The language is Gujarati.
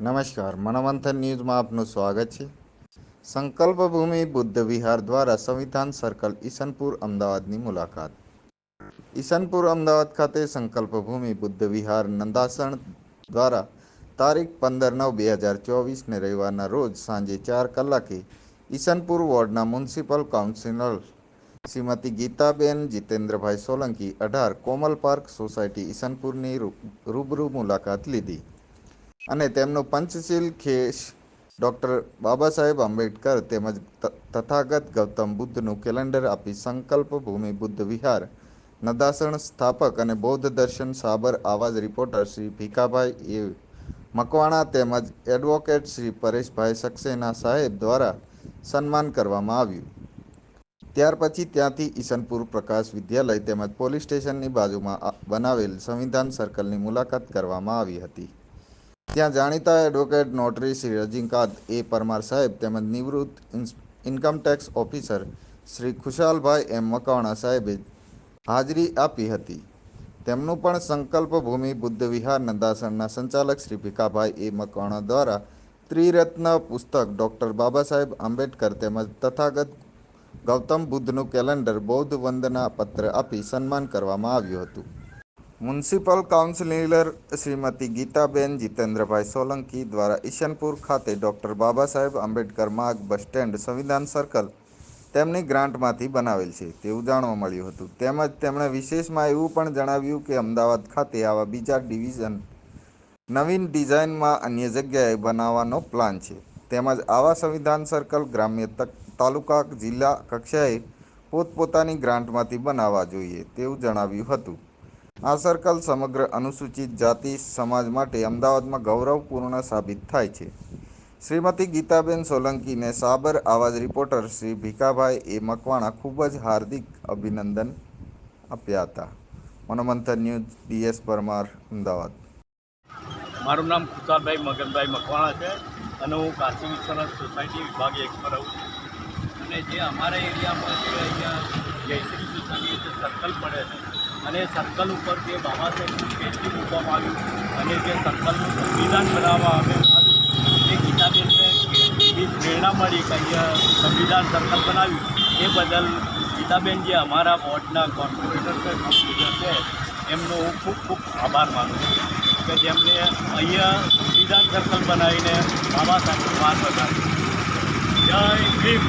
નમસ્કાર, મનોમંથન ન્યૂઝમાં આપનું સ્વાગત છે. સંકલ્પ ભૂમિ બુદ્ધ વિહાર દ્વારા સંવિધાન સર્કલ ઈસનપુર અમદાવાદની મુલાકાત. ઈસનપુર અમદાવાદ ખાતે સંકલ્પ ભૂમિ બુદ્ધ વિહાર નંદાસણ દ્વારા તારીખ પંદર નવ બે હજાર ચોવીસને રવિવારના રોજ સાંજે ચાર કલાકે ઈસનપુર વોર્ડના મ્યુનિસિપલ કાઉન્સિલર શ્રીમતી ગીતાબેન જીતેન્દ્રભાઈ સોલંકી અઢાર કોમલ પાર્ક સોસાયટી ઈસનપુરની રૂબરૂ મુલાકાત લીધી. અને તેમનું પંચશીલ ખેસ ડૉક્ટર બાબા સાહેબ આંબેડકર તેમજ તથાગત ગૌતમ બુદ્ધનું કેલેન્ડર આપી સંકલ્પ ભૂમિ બુદ્ધ વિહાર. નદાસણ સ્થાપક અને બૌદ્ધ દર્શન સાબર આવાજ રિપોર્ટર શ્રી ભીખાભાઈ એ મકવાણા તેમજ એડવોકેટ શ્રી પરેશભાઈ સક્સેના સાહેબ દ્વારા સન્માન કરવામાં આવ્યું. ત્યાર પછી ત્યાંથી ઈસનપુર પ્રકાશ વિદ્યાલય તેમજ પોલીસ સ્ટેશનની બાજુમાં બનાવેલ સંવિધાન સર્કલની મુલાકાત કરવામાં આવી હતી. ત્યાં જાણીતા advocate notary Shri Rajnikant A Parmar સાહેબ તેમજ નિવૃત્ત income tax officer Shri Khushalbhai M Makwana સાહેબે હાજરી આપી હતી. તેમનું પણ સંકલ્પ ભૂમિ બુદ્ધ વિહાર નંદાસણના સંચાલક શ્રી ભીખાભાઈ એ મકવાણા દ્વારા ત્રિરત્ન પુસ્તક ડૉક્ટર બાબા સાહેબ આંબેડકર તેમજ તથાગત ગૌતમ બુદ્ધનું કેલેન્ડર બૌદ્ધ વંદના પત્ર આપી સન્માન કરવામાં આવ્યું હતું. મ્યુનિસિપલ કાઉન્સિલર શ્રીમતી ગીતાબેન જીતેન્દ્રભાઈ સોલંકી દ્વારા ઈશનપુર ખાતે ડૉક્ટર બાબા સાહેબ આંબેડકર માર્ગ બસ સ્ટેન્ડ સંવિધાન સર્કલ તેમની ગ્રાન્ટમાંથી બનાવેલ છે. તેવું જાણવા મળ્યું હતું. તેમજ તેમણે વિશેષમાં એવું પણ જણાવ્યું કે અમદાવાદ ખાતે આવા બીજા ડિવિઝન નવીન ડિઝાઇનમાં અન્ય જગ્યાએ બનાવવાનો પ્લાન છે. તેમજ આવા સંવિધાન સર્કલ ગ્રામ્ય તાલુકા, જિલ્લા કક્ષાએ પોતપોતાની ગ્રાન્ટમાંથી બનાવવા જોઈએ તેવું જણાવ્યું હતું. આ સર્કલ સમગ્ર અનુસૂચિત જાતિ સમાજ માટે અમદાવાદમાં ગૌરવપૂર્ણ સાબિત થાય છે. શ્રીમતી ગીતાબેન સોલંકીને સાબર આવાજ રિપોર્ટર શ્રી ભીખાભાઈ એ મકવાણા ખૂબ જ હાર્દિક અભિનંદન આપ્યા હતા. Manomanthan news, DS Parmar, Ahmedabad. મારું નામ ખુશાલભાઈ મગનભાઈ મકવાણા છે અને હું કાશી વિશ્વનાથ સોસાયટી વિભાગ એકમાં રહું છું. અને જે અમારા એરિયામાં જે અહીંયા જયશ્રી સોસાયટી સર્કલ પડે છે અને સર્કલ ઉપર જે બાબા સાહેબનું સ્ટેચ્યુ મૂકવામાં આવ્યું અને જે સર્કલનું સંવિધાન બનાવવામાં આવ્યું, એ ગીતાબેનને પ્રેરણા મળી કે અહીંયા સંવિધાન સર્કલ બનાવ્યું, એ બદલ ગીતાબેન જે અમારા વોર્ડના કોર્પોરેટર છે એમનો હું ખૂબ ખૂબ આભાર માનું છું કે જેમને અહીંયા સંવિધાન સર્કલ બનાવીને બાબા સાહેબનું માર્ગ બતાવ્યું. જય ભીમ